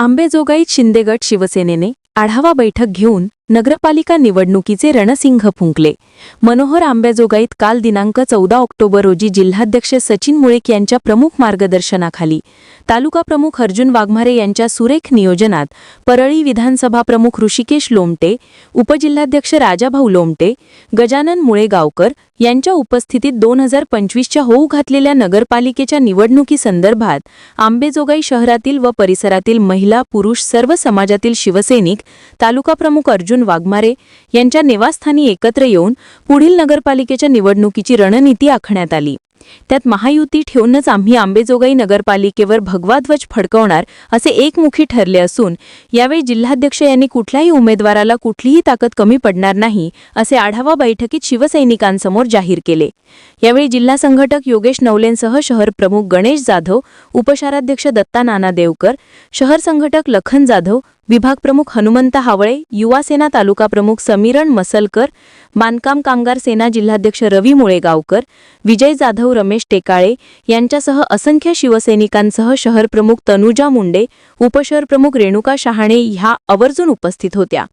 आंबेजोगाईत शिंदेगट शिवसेनेने आढावा बैठक घेऊन नगरपालिका निवडणुकीचे रणसिंह फुंकले. मनोहर आंबेजोगाईत काल दिनांक चौदा ऑक्टोबर रोजी जिल्हाध्यक्ष सचिन मुळेक यांच्या प्रमुख मार्गदर्शनाखाली तालुका प्रमुख अर्जुन वाघमारे यांच्या सुरेख नियोजनात परळी विधानसभा प्रमुख ऋषिकेश लोमटे उपजिल्हाध्यक्ष राजाभाऊ लोमटे गजानन मुळेगावकर यांच्या उपस्थितीत दोन हजार पंचवीसच्या होऊ घातलेल्या नगरपालिकेच्या निवडणुकीसंदर्भात आंबेजोगाई शहरातील व परिसरातील महिला पुरुष सर्व समाजातील शिवसैनिक तालुका प्रमुख अर्जुन वाघमारे यांच्या निवासस्थानी एकत्र येऊन पुढील नगरपालिकेच्या निवडणुकीची रणनीती आखण्यात आली. त्यात महायुती ठेवूनच आम्ही आंबेजोगाई नगरपालिकेवर भगवा ध्वज फडकवणार असे एकमुखी ठरले असून यावेळी जिल्हाध्यक्ष यांनी कुठल्याही उमेदवाराला कुठलीही ताकद कमी पडणार नाही असे आढावा बैठकीत शिवसैनिकांसमोर जाहीर केले. यावेळी जिल्हा संघटक योगेश नवलेंसह शहर प्रमुख गणेश जाधव उपशाराध्यक्ष दत्ता नाना देवकर शहर संघटक लखन जाधव विभाग प्रमुख हनुमंत हावळे युवासेना तालुका प्रमुख समीरण मसलकर बांधकाम कामगार सेना जिल्हाध्यक्ष रवी मुळेगावकर विजय जाधव रमेश टेकाळे यांच्यासह असंख्य शिवसैनिकांसह शहर प्रमुख तनुजा मुंडे उपशहर प्रमुख रेणुका शहाणे ह्या आवर्जून उपस्थित होत्या.